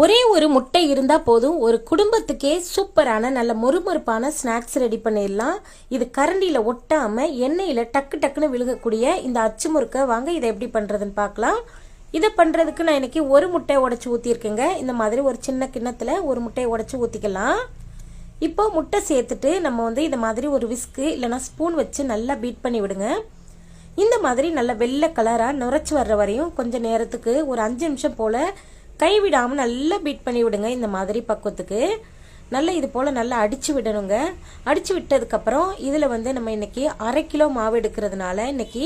ஒரே ஒரு முட்டை இருந்தால் போதும். ஒரு குடும்பத்துக்கே சூப்பரான நல்ல மொறுமொறுப்பான ஸ்நாக்ஸ் ரெடி பண்ணிடலாம். இது கரண்டியில் ஒட்டாமல் எண்ணெயில் டக்கு டக்குன்னு விழுகக்கூடிய இந்த அச்சு முறுக்கை. வாங்க இதை எப்படி பண்ணுறதுன்னு பார்க்கலாம். இதை பண்ணுறதுக்கு நான் இன்றைக்கி ஒரு முட்டையை உடச்சி ஊற்றிருக்கேங்க இந்த மாதிரி ஒரு சின்ன கிண்ணத்தில் ஒரு முட்டையை உடச்சி ஊற்றிக்கலாம் இப்போ முட்டை சேர்த்துட்டு நம்ம வந்து இந்த மாதிரி ஒரு விஸ்கு இல்லைனா ஸ்பூன் வச்சு நல்லா பீட் பண்ணி விடுங்க. இந்த மாதிரி நல்ல வெள்ளை கலராக நுரைச்சி வர்ற வரையும் கொஞ்சம் நேரத்துக்கு ஒரு அஞ்சு நிமிஷம் போல் கைவிடாமல் நல்லா பீட் பண்ணி விடுங்க இந்த மாதிரி பக்குவத்துக்கு. நல்லா இது போல் நல்லா அடித்து விடணுங்க. அடித்து விட்டதுக்கப்புறம் இதில் வந்து நம்ம இன்றைக்கி அரை கிலோ மாவு எடுக்கிறதுனால இன்றைக்கி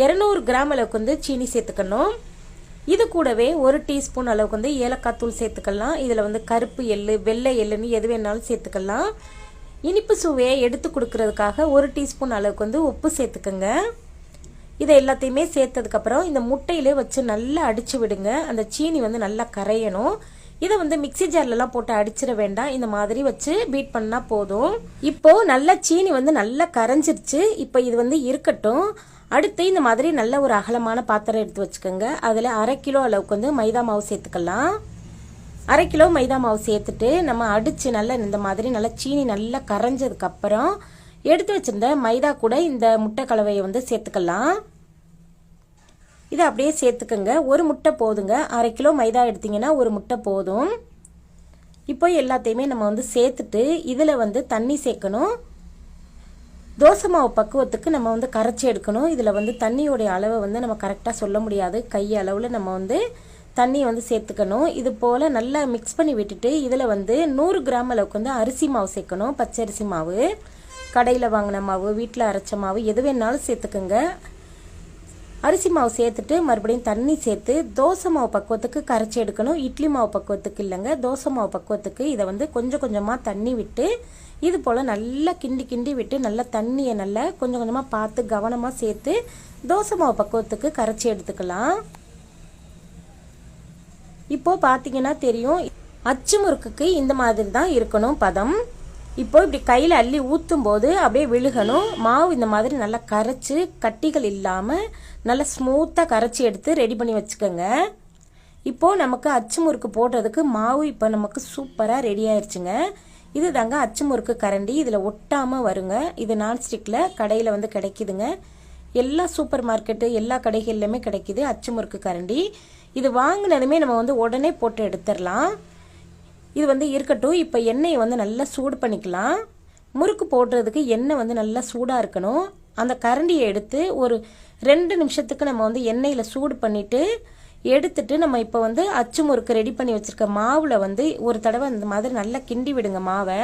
இரநூறு கிராம் அளவுக்கு வந்து சீனி சேர்த்துக்கணும். இது கூடவே ஒரு டீஸ்பூன் அளவுக்கு வந்து ஏலக்காய் தூள் சேர்த்துக்கலாம். இதில் வந்து கருப்பு எள்ளு வெள்ளை எள்ளுன்னு எது வேணாலும் சேர்த்துக்கலாம். இனிப்பு சுவையை எடுத்து கொடுக்கறதுக்காக ஒரு டீஸ்பூன் அளவுக்கு வந்து உப்பு சேர்த்துக்கோங்க. இதை எல்லாத்தையுமே சேர்த்ததுக்கப்புறம் இந்த முட்டையிலே வச்சு நல்லா அடிச்சு விடுங்க. அந்த சீனி வந்து நல்லா கரையணும். இதை வந்து மிக்சி ஜார்லலாம் போட்டு அடிச்சிட வேண்டாம். இந்த மாதிரி வச்சு பீட் பண்ணால் போதும். இப்போ நல்லா சீனி வந்து நல்லா கரைஞ்சிருச்சு. இப்போ இது வந்து இருக்கட்டும். அடுத்து இந்த மாதிரி நல்ல ஒரு அகலமான பாத்திரம் எடுத்து வச்சுக்கோங்க. அதில் அரை கிலோ அளவுக்கு வந்து மைதா மாவு சேர்த்துக்கலாம். அரை கிலோ மைதா மாவு சேர்த்துட்டு நம்ம அடித்து நல்லா இந்த மாதிரி நல்லா சீனி நல்லா கரைஞ்சதுக்கப்புறம் எடுத்து வச்சிருந்த மைதா கூட இந்த முட்டை கலவையை வந்து சேர்த்துக்கலாம். இதை அப்படியே சேர்த்துக்கோங்க. ஒரு முட்டை போதுங்க. அரை கிலோ மைதா எடுத்திங்கன்னா ஒரு முட்டை போதும். இப்போ எல்லாத்தையுமே நம்ம வந்து சேர்த்துட்டு இதில் வந்து தண்ணி சேர்க்கணும். தோசை மாவு பக்குவத்துக்கு நம்ம வந்து கரைச்சி எடுக்கணும். இதில் வந்து தண்ணியோடைய அளவை வந்து நம்ம கரெக்டாக சொல்ல முடியாது. கை அளவில் நம்ம வந்து தண்ணியை வந்து சேர்த்துக்கணும். இது போல் நல்லா மிக்ஸ் பண்ணி விட்டுட்டு இதில் வந்து நூறு கிராம் அளவுக்கு வந்து அரிசி மாவு சேர்க்கணும். பச்சரிசி மாவு. கடையில் வாங்கின மாவு வீட்டில் அரைச்ச மாவு எது வேணாலும் சேர்த்துக்குங்க. அரிசி மாவு சேர்த்துட்டு மறுபடியும் தண்ணி சேர்த்து தோசை மாவு பக்குவத்துக்கு கரைச்சி எடுக்கணும். இட்லி மாவு பக்குவத்துக்கு இல்லைங்க. தோசை மாவு பக்குவத்துக்கு இதை வந்து கொஞ்சம் கொஞ்சமாக தண்ணி விட்டு இது போல் நல்லா கிண்டி கிண்டி விட்டு நல்லா தண்ணியை நல்லா கொஞ்சம் கொஞ்சமாக பார்த்து கவனமாக சேர்த்து தோசை மாவு பக்குவத்துக்கு கரைச்சி எடுத்துக்கலாம். இப்போது பார்த்தீங்கன்னா தெரியும் அச்சு முறுக்குக்கு இந்த மாதிரி தான் இருக்கணும் பதம். இப்போ இப்படி கையில் அள்ளி ஊற்றும் போது அப்படியே விழுகணும். மாவு இந்த மாதிரி நல்லா கரைச்சி கட்டிகள் இல்லாமல் நல்லா ஸ்மூத்தாக கரைச்சி எடுத்து ரெடி பண்ணி வச்சுக்கோங்க. இப்போது நமக்கு அச்சு முறுக்கு போடுறதுக்கு மாவு இப்போ நமக்கு சூப்பராக ரெடி ஆயிடுச்சுங்க இது தாங்க அச்சு முறுக்கு கரண்டி. இதில் ஒட்டாமல் வருங்க. இது நான்ஸ்டிக்கில் கடையில் வந்து கிடைக்குதுங்க. எல்லா சூப்பர் மார்க்கெட்டு எல்லா கடைகள்லையுமே கிடைக்குது அச்சு முறுக்கு கரண்டி. இது வாங்கினதுமே நம்ம வந்து உடனே போட்டு எடுத்துடலாம். இது வந்து இருக்கட்டும். இப்போ எண்ணெயை வந்து நல்லா சூடு பண்ணிக்கலாம். முறுக்கு போடுறதுக்கு எண்ணெய் வந்து நல்லா சூடாக இருக்கணும். அந்த கரண்டியை எடுத்து ஒரு ரெண்டு நிமிஷத்துக்கு நம்ம வந்து எண்ணெயில் சூடு பண்ணிவிட்டு எடுத்துட்டு நம்ம இப்போ வந்து அச்சு முறுக்கு ரெடி பண்ணி வச்சுருக்க மாவில் வந்து ஒரு தடவை இந்த மாதிரி நல்லா கிண்டி விடுங்க மாவை.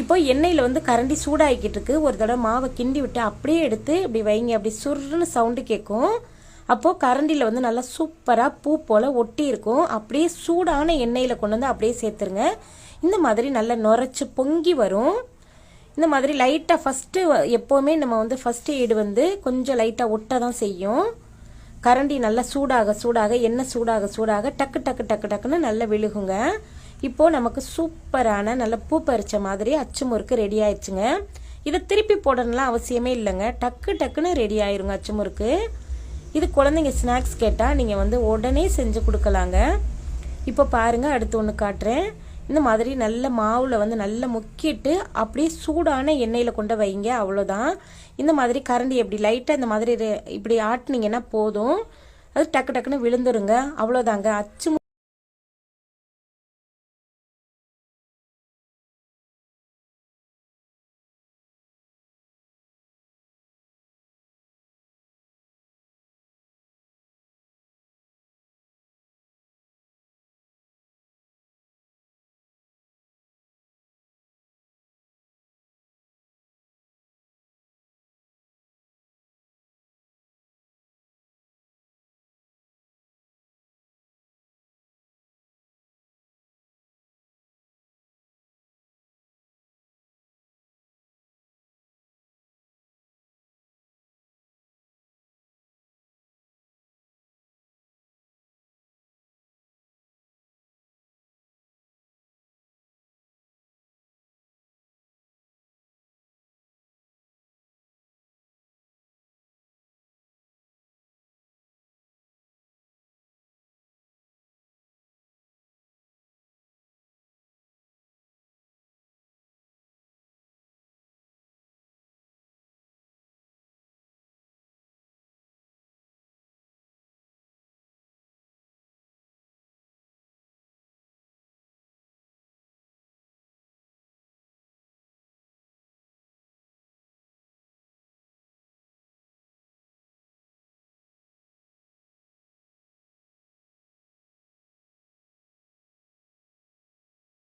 இப்போ எண்ணெயில் வந்து கரண்டி சூடாகிக்கிட்டு இருக்கு. ஒரு தடவை மாவை கிண்டி விட்டு அப்படியே எடுத்து இப்படி வைங்க. அப்படி சுருன்னு சவுண்டு கேட்கும். அப்போது கரண்டியில் வந்து நல்லா சூப்பராக பூ போல் ஒட்டி இருக்கும். அப்படியே சூடான எண்ணெயில் கொண்டு வந்து அப்படியே சேர்த்துருங்க. இந்த மாதிரி நல்லா நுரைச்சி பொங்கி வரும். இந்த மாதிரி லைட்டாக ஃபஸ்ட்டு எப்போவுமே நம்ம வந்து ஃபஸ்ட்டு எய்டு வந்து கொஞ்சம் லைட்டாக ஒட்ட தான் செய்யும். கரண்டி நல்லா சூடாக சூடாக எண்ணெய் சூடாக சூடாக டக்கு டக்கு டக்கு டக்குன்னு நல்லா விழுகுங்க. இப்போது நமக்கு சூப்பரான நல்ல பூ பறித்த மாதிரி அச்சு முறுக்கு ரெடி ஆயிடுச்சுங்க. இதை திருப்பி போடணும்லாம் அவசியமே இல்லைங்க. டக்கு டக்குன்னு ரெடி ஆயிருங்க அச்சு முறுக்கு. இது குழந்தைங்க ஸ்நாக்ஸ் கேட்டால் நீங்கள் வந்து உடனே செஞ்சு கொடுக்கலாங்க. இப்போ பாருங்கள் அடுத்து ஒன்று காட்டுறேன். இந்த மாதிரி நல்ல மாவில் வந்து நல்லா முக்கிட்டு அப்படியே சூடான எண்ணெயில் கொண்டு வைங்க அவ்வளோதான் இந்த மாதிரி கரண்டி எப்படி லைட்டாக இந்த மாதிரி இப்படி ஆட்டினீங்கன்னா போதும். அது டக்கு டக்குன்னு விழுந்துருங்க அவ்வளோதாங்க அச்சு